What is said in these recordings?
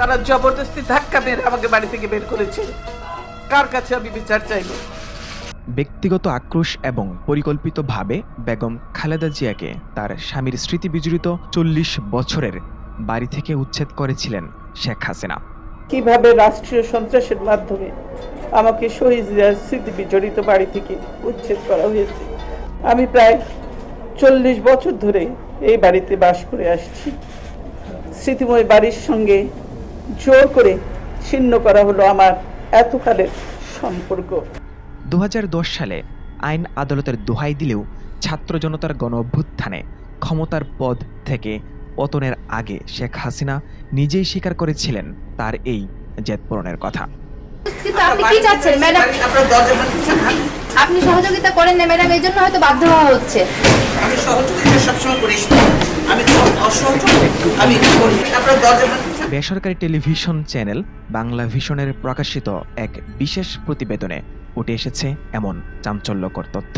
তারা জবরদস্তি ধাক্কা মেরে আমাকে বাড়ি থেকে বের করেছে। কার কাছে আমি বিচার চাইব? ব্যক্তিগত আক্রোশ এবং পরিকল্পিতভাবে বেগম খালেদা জিয়াকে তার স্বামীর স্মৃতি বিজড়িত চল্লিশ বছরের বাড়ি থেকে উচ্ছেদ করেছিলেন শেখ হাসিনা। কীভাবে রাষ্ট্রীয় সন্ত্রাসের মাধ্যমে আমাকে শহীদ জিয়ার স্মৃতি বিজড়িত বাড়ি থেকে উচ্ছেদ করা হয়েছে? আমি প্রায় চল্লিশ বছর ধরে এই বাড়িতে বাস করে আসছি। স্মৃতিময় বাড়ির সঙ্গে জোর করে ছিন্ন করা হলো আমার এতকালের সম্পর্ক। দু সালে আইন আদালতের দোহাই দিলেও ছাত্র জনতার গণ অভ্যুত্থানে ক্ষমতার পদ থেকে পতনের আগে শেখ হাসিনা নিজেই স্বীকার করেছিলেন তার এই জেদ পূরণের কথা আপনি কি চাচ্ছেন ম্যাডাম? সহযোগিতা করেন না ম্যাডাম এই জন্য হয়তো বাধ্য হওয়া হচ্ছে। আমি সহযোগিতা সবসময় করিস আমি অসহযোগ। আমি করি? আপনার দরজা বেসরকারি টেলিভিশন চ্যানেল বাংলা ভিশনের প্রকাশিত এক বিশেষ প্রতিবেদনে উঠে এসেছে এমন চাঞ্চল্যকর তথ্য।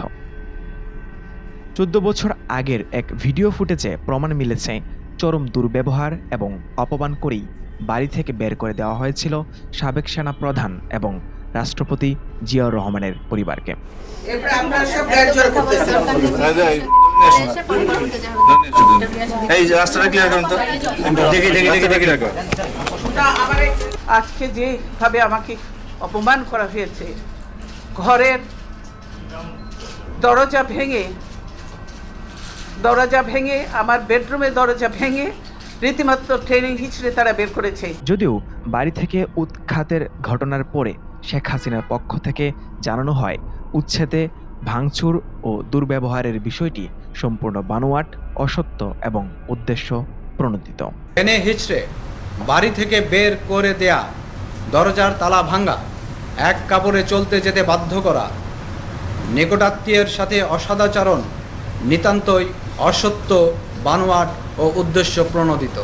চোদ্দ বছর আগের এক ভিডিও ফুটেজে প্রমাণ মিলেছে, চরম দুর্ব্যবহার এবং অপমান করেই বাড়ি থেকে বের করে দেওয়া হয়েছিল সাবেক সেনা প্রধান এবং রাষ্ট্রপতি জিয়াউর রহমানের পরিবারকে। আজকে যেভাবে আমাকে অপমান করা হয়েছে ঘরের দরজা ভেঙে দরজা ভেঙে আমার বেডরুমের দরজা ভেঙে রীতিমাত্র ট্রেনিং হিচড়ে তারা বের করেছে। যদিও বাড়ি থেকে উৎখাতের ঘটনার পরে শেখ হাসিনার পক্ষ থেকে জানানো হয়, উচ্ছেদে ভাঙচুর ও দুর্ব্যবহারের বিষয়টি সম্পূর্ণ বানোয়াট, অসত্য এবং উদ্দেশ্য প্রণোদিত। টেনে হিচড়ে বাড়ি থেকে বের করে দেয়া, দরজার তালা ভাঙ্গা এক কাপড়ে চলতে যেতে বাধ্য করা, নিকটাত্মীয়ের সাথে অসদাচরণ, নিতান্তই অসত্য, বানোয়াট ও উদ্দেশ্য প্রণোদিত।